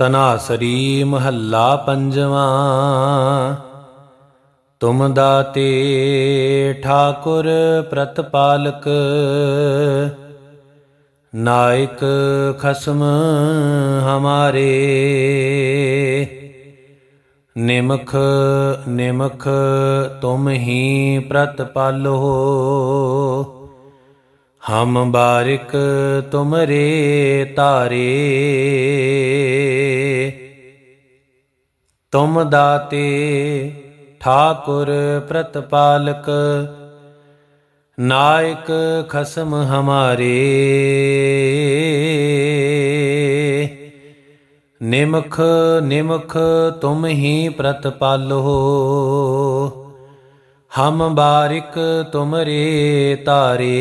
ਤਨਾਸਰੀ ਮਹੱਲਾ ਪੰਜਵਾਂ। ਤੁਮ ਦਾਤੇ ਠਾਕੁਰ ਪ੍ਰਤਪਾਲਕ, ਨਾਇਕ ਖਸਮ ਹਮਾਰੇ। ਨਿਮਖ ਨਿਮਖ ਤੁਮ ਹੀ ਪ੍ਰਤਪਾਲੋ, ਹਮ ਬਾਰਿਕ ਤੁਮਰੇ ਤਾਰੇ। ਤੁਮ ਦਾਤੇ ਠਾਕੁਰ ਪ੍ਰਤਪਾਲਕ, ਨਾਇਕ ਖਸਮ ਹਮਾਰੇ। ਨਿਮਖ ਨਿਮਖ ਤੁਮ ਹੀ ਪ੍ਰਤਪਾਲੋ, ਹਮ ਬਾਰਿਕ ਤੁਮਰੇ ਤਾਰੇ।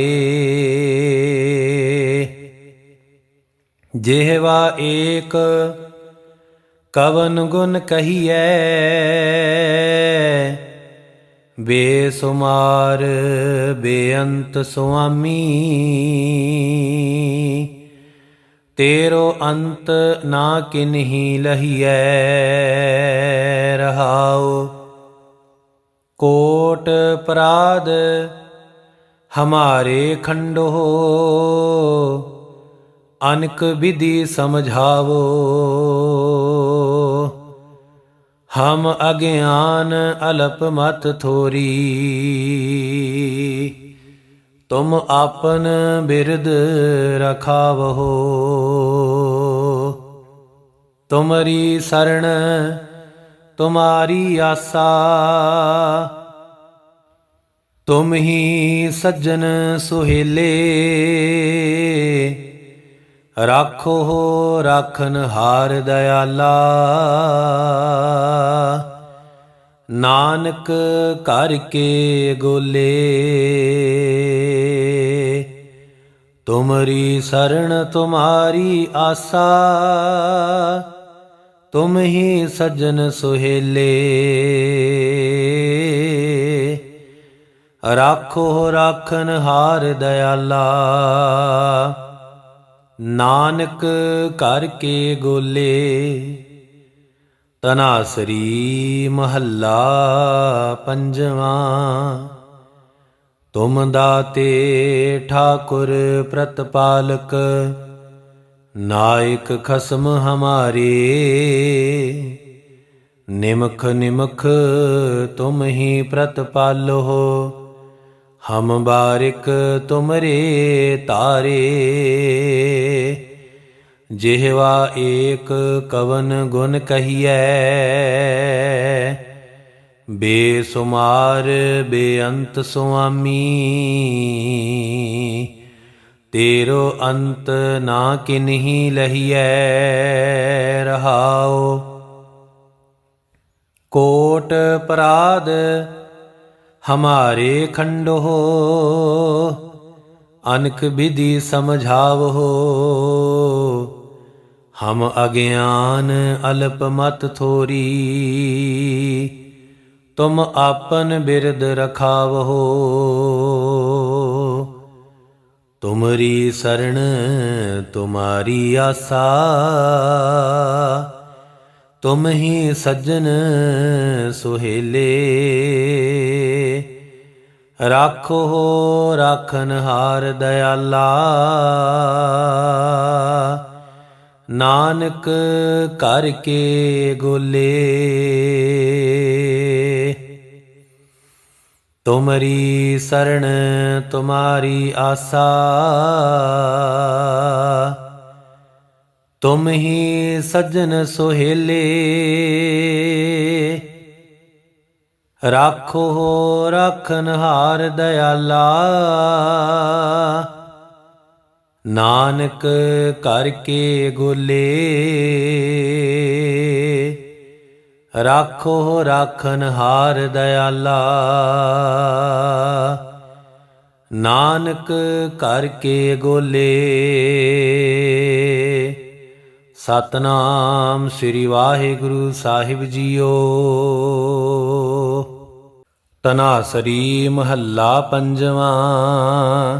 ਜਿਹਵਾ ਏਕ ਕਵਨ ਗੁਣ ਕਹੀਐ। ਬੇਸੁਮਾਰ ਬੇਅੰਤ ਸੁਆਮੀ। ਤੇਰੋ ਅੰਤ ਨਾ ਕਿਨਹੀ ਲਹੀਐ। ਰਹਾਉ ਕੋਟ ਪਰਾਧ ਹਮਾਰੇ ਖੰਡੋ। ਅਨਕ ਵਿਧि ਸਮਝਾਵੋ। ਹਮ ਅਗਿਆਨ ਅਲਪ ਮਤ ਥੋਰੀ। ਤੁਮ ਆਪਨ ਬਿਰਦ ਰਖਾਵਹੋ। ਤੁਮਰੀ ਸਰਣ ਤੁਮਾਰੀ ਆਸਾ। ਤੁਮ ਹੀ ਸੱਜਣ ਸੁਹੇਲੇ। ਰਾਖੋ ਰਾਖਨ ਹਾਰ ਦਇਆਲਾ। ਨਾਨਕ ਘਰ ਕੇ ਗੋਲੇ। ਤੁਮਰੀ ਸਰਣ ਤੁਮਾਰੀ ਆਸਾ। ਤੁਮ ਹੀ ਸੱਜਣ ਸੁਹੇਲੇ। ਰਾਖੋ ਰਾਖਨ ਹਾਰ ਦਇਆਲਾ। ਨਾਨਕ ਘਰ ਕੇ ਗੋਲੇ ਤਨਾਸਰੀ ਮਹੱਲਾ ਪੰਜਵਾਂ। ਤੁਮ ਦਾਤੇ ਠਾਕੁਰ ਪ੍ਰਤਪਾਲਕ, ਨਾਇਕ ਖਸਮ ਹਮਾਰੇ। ਨਿਮਖ ਨਿਮਖ ਤੁਮ ਹੀ ਪ੍ਰਤਪਾਲੋ ਹਮ ਬਾਰਿਕ ਤੁਮਰੇ ਤਾਰੇ। ਜਿਹਵਾ ਏਕ ਕਵਨ ਗੁਣ ਕਹੀਐ, ਬੇਸੁਮਾਰ ਬੇਅੰਤ ਸੁਆਮੀ। ਤੇਰੋ ਅੰਤ ਨਾ ਕਿਨਹੀ ਲਹੀਐ, ਰਹਾਉ। ਕੋਟ ਪਰਾਧ ਹਮਾਰੇ ਖੰਡੋ ਅਨਕ ਵਿਧि ਸਮਝਾਵੋ ਹਮ ਅਗਿਆਨ ਅਲਪ ਮਤ ਥੋਰੀ, ਤੁਮ ਆਪਨ ਬਿਰਦ ਰਖਾਵੋ ਤੁਮਰੀ ਸਰਣ ਤੁਮਾਰੀ ਆਸਾ ਤੁਮ ਹੀ ਸੱਜਣ ਸੁਹੇਲੇ। ਰਾਖੋ ਰਾਖਨ ਹਾਰ ਦਇਆਲਾ ਨਾਨਕ ਘਰ ਕੇ ਗੋਲੇ। ਤੁਮਰੀ ਸਰਣ ਤੁਮਾਰੀ ਆਸਾ। ਤੁਮ ਹੀ ਸੱਜਣ ਸੁਹੇਲੇ। ਰਾਖੋ ਰਾਖਨ ਹਾਰ ਦਇਆਲਾ। ਨਾਨਕ ਕਰਕੇ ਗੋਲੇ। ਰਾਖੋ ਰਾਖਨ ਹਾਰ ਦਇਆਲਾ। ਨਾਨਕ ਕਰਕੇ ਗੋਲੇ। ਸਤਨਾਮ ਸ੍ਰੀ ਵਾਹਿਗੁਰੂ ਸਾਹਿਬ ਜੀਓ। ਤਨਾਸਰੀ ਮਹੱਲਾ ਪੰਜਵਾਂ।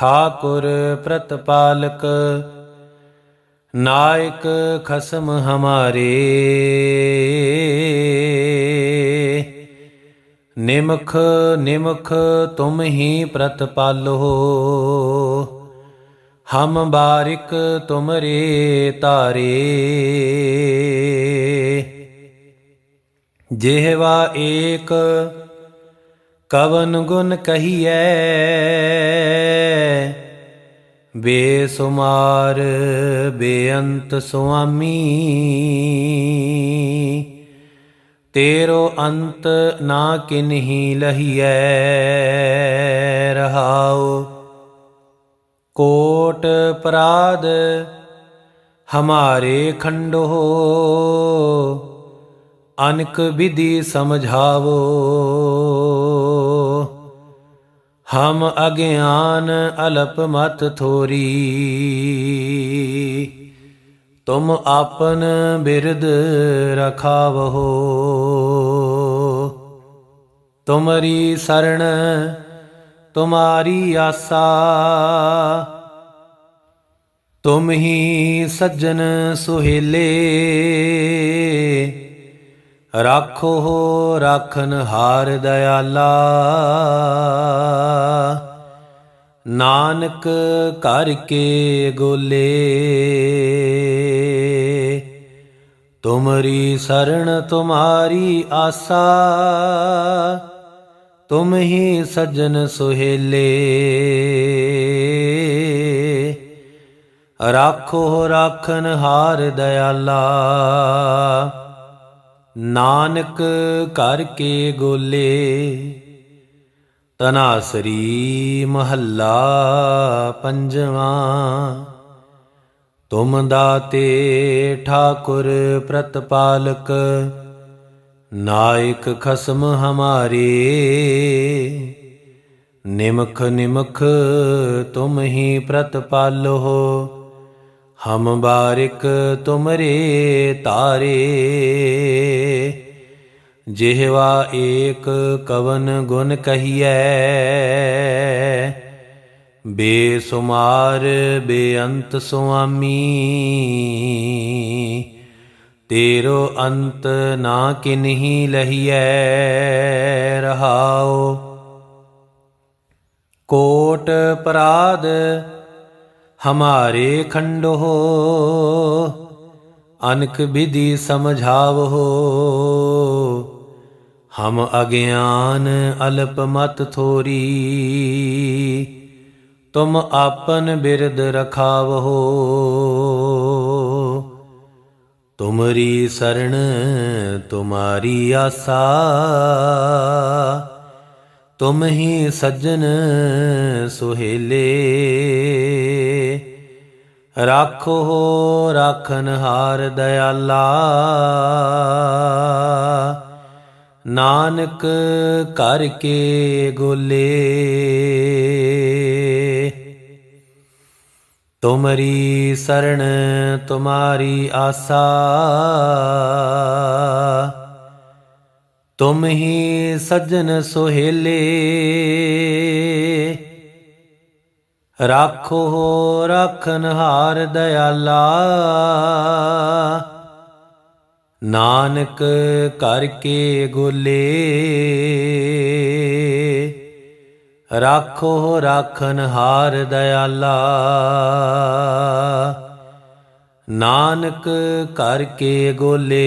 ਠਾਕੁਰ ਪ੍ਰਤਪਾਲਕ, ਨਾਇਕ ਖਸਮ ਹਮਾਰੇ। ਨਿਮਖ ਨਿਮਖ ਤੁਮ ਹੀ ਪ੍ਰਤਪਾਲੋ। ਹਮ ਬਾਰਿਕ ਤੁਮਰੇ ਤਾਰੇ। ਜਿਹਵਾ ਏਕ ਕਵਨ ਗੁਣ ਕਹੀਐ। ਬੇਸੁਮਾਰ ਬੇਅੰਤ ਸੁਆਮੀ। ਤੇਰੋ ਅੰਤ ਨਾ ਕਿਨਹੀ ਲਹੀਐ। ਰਹਾਉ ਕੋਟ ਪਰਾਧ ਹਮਾਰੇ ਖੰਡੋ। ਅਨਕ ਵਿਧि ਸਮਝਾਵੋ। ਹਮ ਅਗਿਆਨ ਅਲਪ ਮਤ ਥੋਰੀ। ਤੁਮ ਆਪਨ ਬਿਰਦ ਰਖਾਵਹੋ। ਤੁਮਰੀ ਸਰਣ ਤੁਮਾਰੀ ਆਸਾ। ਤੁਮ ਹੀ ਸੱਜਣ ਸੁਹੇਲੇ। ਰਾਖੋ ਰਾਖਨ ਹਾਰ ਦਇਆਲਾ। ਨਾਨਕ ਘਰ ਕੇ ਗੋਲੇ। ਤੁਮਰੀ ਸਰਣ ਤੁਮਾਰੀ ਆਸਾ। ਤੁਮ ਹੀ ਸੱਜਣ ਸੁਹੇਲੇ। ਰਾਖੋ ਰਾਖਨ ਹਾਰ ਦਇਆਲਾ। ਨਾਨਕ ਘਰ ਕੇ ਗੋਲੇ ਤਨਾਸਰੀ ਮਹੱਲਾ ਪੰਜਵਾਂ। ਤੁਮ ਦਾਤੇ ਠਾਕੁਰ ਪ੍ਰਤਪਾਲਕ, ਨਾਇਕ ਖਸਮ ਹਮਾਰੇ। ਨਿਮਖ ਨਿਮਖ ਤੁਮ ਹੀ ਪ੍ਰਤਪਾਲ ਹੋ ਹਮ ਬਾਰਿਕ ਤੁਮਰੇ ਤਾਰੇ, ਜਿਹਵਾ ਏਕ ਕਵਨ ਗੁਣ ਕਹੀਐ। ਬੇਸੁਮਾਰ ਬੇਅੰਤ ਸੁਆਮੀ, ਤੇਰੋ ਅੰਤ ਨਾ ਕਿਨਹੀ ਲਹੀਐ ਰਹਾਉ। ਕੋਟ ਪਰਾਧ ਹਮਾਰੇ ਖੰਡੋ ਅਨਕ ਵਿਧि ਸਮਝਾਵੋ ਹਮ ਅਗਿਆਨ ਅਲਪ ਮਤ ਥੋਰੀ ਤੁਮ ਆਪਨ ਬਿਰਦ ਰਖਾਵੋ ਤੁਮਰੀ ਸਰਣ ਤੁਮਾਰੀ ਆਸਾ ਤੁਮ ਹੀ ਸੱਜਣ ਸੁਹੇਲੇ। ਰਾਖੋ ਰਾਖਨ ਹਾਰ ਦਇਆਲਾ ਨਾਨਕ ਘਰ ਕੇ ਗੋਲੇ। ਤੁਮਰੀ ਸਰਣ ਤੁਮਾਰੀ ਆਸਾ। ਤੁਮ ਹੀ ਸੱਜਣ ਸੁਹੇਲੇ। ਰਾਖੋ ਰਾਖਨ ਹਾਰ ਦਇਆਲਾ ਨਾਨਕ ਕਰਕੇ ਗੋਲੇ। ਰਾਖੋ ਰਾਖਨ ਹਾਰ ਦਇਆਲਾ ਨਾਨਕ ਕਰਕੇ ਗੋਲੇ।